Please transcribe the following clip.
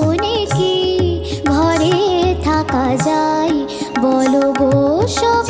জীবনে কি ঘরে থাকা যায়? বলো গো সব